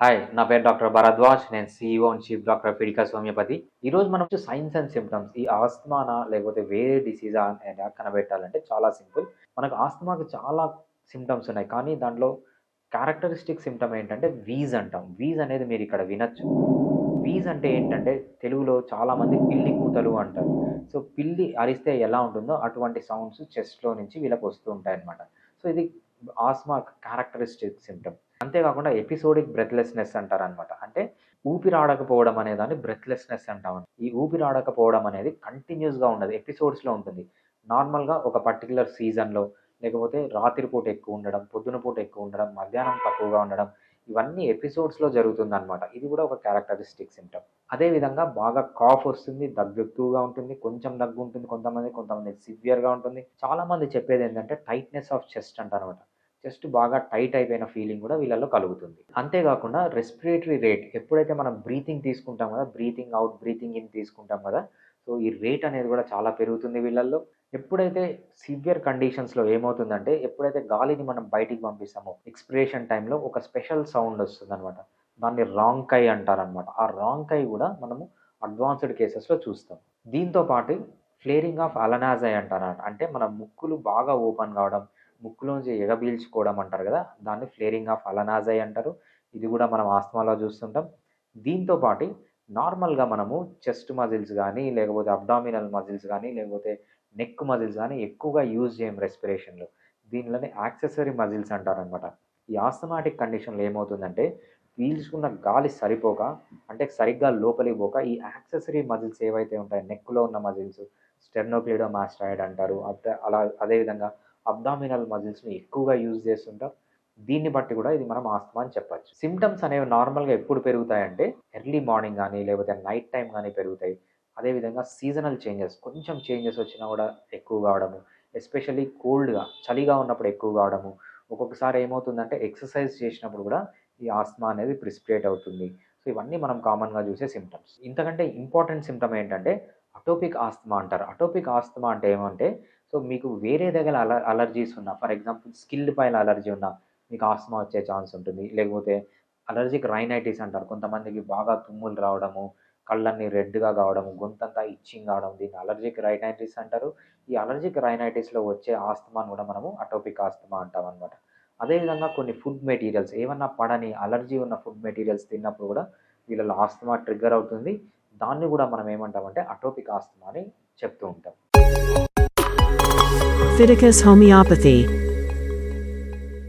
Hi నా పేరు doctor Bharadwaj నేను సీఈఓ అండ్ చీఫ్ డాక్టర్ పిడికా హోమియోపతి ఈ రోజు మనం సైన్స్ అండ్ సిమ్టమ్స్ ఈ ఆస్తమానా లేకపోతే వేరే డిసీజా అని కనబెట్టాలంటే చాలా సింపుల్ మనకు ఆస్తమాకి చాలా సిమ్టమ్స్ ఉన్నాయి. కానీ దాంట్లో క్యారెక్టరిస్టిక్ సిమ్టమ్ ఏంటంటే వీజ్ అంటాం. వీజ్ అనేది మీరు ఇక్కడ వినొచ్చు. వీజ్ అంటే ఏంటంటే తెలుగులో చాలామంది పిల్లి కూతలు అంటారు. సో పిల్లి అరిస్తే ఎలా ఉంటుందో అటువంటి సౌండ్స్ చెస్ట్లో నుంచి వీళ్ళకి వస్తూ ఉంటాయి అన్నమాట సో ఇది ఆస్మా క్యారెక్టరిస్టిక్ సిమ్టమ్ అంతేకాకుండా ఎపిసోడిక్ బ్రెత్లెస్నెస్ అంటారు అనమాట అంటే ఊపిరాడకపోవడం అనే దాన్ని బ్రెత్లెస్నెస్ అంటాం ఈ ఊపిరాడకపోవడం అనేది కంటిన్యూస్గా ఉండదు ఎపిసోడ్స్లో ఉంటుంది. నార్మల్గా ఒక పర్టికులర్ సీజన్లో లేకపోతే రాత్రిపూట ఎక్కువ ఉండడం పొద్దున పూట ఎక్కువ ఉండడం మధ్యాహ్నం తక్కువగా ఉండడం ఇవన్నీ ఎపిసోడ్స్లో జరుగుతుంది అనమాట ఇది కూడా ఒక క్యారెక్టరిస్టిక్ సిమ్టమ్ అదేవిధంగా బాగా కాఫ్ వస్తుంది దగ్గు ఎక్కువగా ఉంటుంది కొంచెం దగ్గు ఉంటుంది కొంతమంది కొంతమంది సివియర్గా ఉంటుంది. చాలామంది చెప్పేది ఏంటంటే టైట్నెస్ ఆఫ్ చెస్ట్ అంటారనమాట జస్ట్ బాగా టైట్ అయిపోయిన ఫీలింగ్ కూడా వీళ్ళలో కలుగుతుంది. అంతేకాకుండా రెస్పిరేటరీ రేట్ ఎప్పుడైతే మనం బ్రీతింగ్ తీసుకుంటాం కదా బ్రీతింగ్ అవుట్ బ్రీతింగ్ ఇన్ తీసుకుంటాం కదా సో ఈ రేట్ అనేది కూడా చాలా పెరుగుతుంది వీళ్ళల్లో. ఎప్పుడైతే సివియర్ కండిషన్స్లో ఏమవుతుందంటే ఎప్పుడైతే గాలిని మనం బయటికి పంపిస్తామో ఎక్స్పిరేషన్ టైంలో ఒక స్పెషల్ సౌండ్ వస్తుంది అనమాట దాన్ని రాంగ్ కై అంటారనమాట ఆ రాంగ్ కై కూడా మనము అడ్వాన్స్డ్ కేసెస్లో చూస్తాం. దీంతో పాటు ఫ్లేరింగ్ ఆఫ్ అలనాజై అంటారనమాట అంటే మన ముక్కులు బాగా ఓపెన్ కావడం ముక్కులోంచి ఎగబీల్చుకోవడం అంటారు కదా దాన్ని ఫ్లేరింగ్ ఆఫ్ అలనాజై అంటారు. ఇది కూడా మనం ఆస్తమాలో చూస్తుంటాం. దీంతో పాటు నార్మల్గా మనము చెస్ట్ మజిల్స్ కానీ లేకపోతే అబ్డామినల్ మజిల్స్ కానీ లేకపోతే నెక్ మజిల్స్ కానీ ఎక్కువగా యూజ్ చేయం రెస్పిరేషన్లో దీనిలోనే యాక్సెసరీ మజిల్స్ అంటారనమాట. ఈ ఆస్తమాటిక్ కండిషన్లో ఏమవుతుందంటే పీల్చుకున్న గాలి సరిపోక అంటే సరిగ్గా లోపలికి పోక ఈ యాక్సెసరీ మజిల్స్ ఏవైతే ఉంటాయో నెక్లో ఉన్న మజిల్స్ స్టెర్నోక్లిడోమాస్టాయిడ్ అంటారు. అలా అదేవిధంగా అబ్డామినల్ మజిల్స్ని ఎక్కువగా యూజ్ చేస్తుంటాం. దీన్ని బట్టి కూడా ఇది మనం ఆస్తమా అని చెప్పచ్చు. సిమ్టమ్స్ అనేవి నార్మల్గా ఎప్పుడు పెరుగుతాయంటే ఎర్లీ మార్నింగ్ కానీ లేకపోతే నైట్ టైం కానీ పెరుగుతాయి. అదేవిధంగా సీజనల్ చేంజెస్ కొంచెం చేంజెస్ వచ్చినా కూడా ఎక్కువ కావడము ఎస్పెషల్లీ కోల్డ్గా చలిగా ఉన్నప్పుడు ఎక్కువ కావడము. ఒక్కొక్కసారి ఏమవుతుందంటే ఎక్సర్సైజ్ చేసినప్పుడు కూడా ఈ ఆస్తమా అనేది ప్రిస్పిరేట్ అవుతుంది. సో ఇవన్నీ మనం కామన్గా చూసే సిమ్టమ్స్ ఇంతకంటే ఇంపార్టెంట్ సిమ్టమ్ ఏంటంటే అటోపిక్ ఆస్తమా అంటారు. అటోపిక్ ఆస్తమా అంటే ఏమంటే సో మీకు వేరే దగ్గర అల అలర్జీస్ ఉన్నా ఫర్ ఎగ్జాంపుల్ స్కిల్ పైన అలర్జీ ఉన్నా మీకు ఆస్మా వచ్చే ఛాన్స్ ఉంటుంది. లేకపోతే అలర్జిక్ రైనైటిస్ అంటారు. కొంతమందికి బాగా తుమ్ములు రావడము కళ్ళన్నీ రెడ్గా కావడము గొంతంతా ఇచ్చింగ్ కావడం దీన్ని అలర్జిక్ రైనైటిస్ అంటారు. ఈ అలర్జిక్ రైనైటిస్లో వచ్చే ఆస్తమాను కూడా మనము అటోపిక్ ఆస్తమా అంటాం అనమాట అదేవిధంగా కొన్ని ఫుడ్ మెటీరియల్స్ ఏమన్నా పడని అలర్జీ ఉన్న ఫుడ్ మెటీరియల్స్ తిన్నప్పుడు కూడా వీళ్ళలో ఆస్తమా ట్రిగ్గర్ అవుతుంది. దాన్ని కూడా మనం ఏమంటామంటే అటోపిక్ ఆస్తమా అని చెప్తూ ఉంటాం. Phyticus Homeopathy.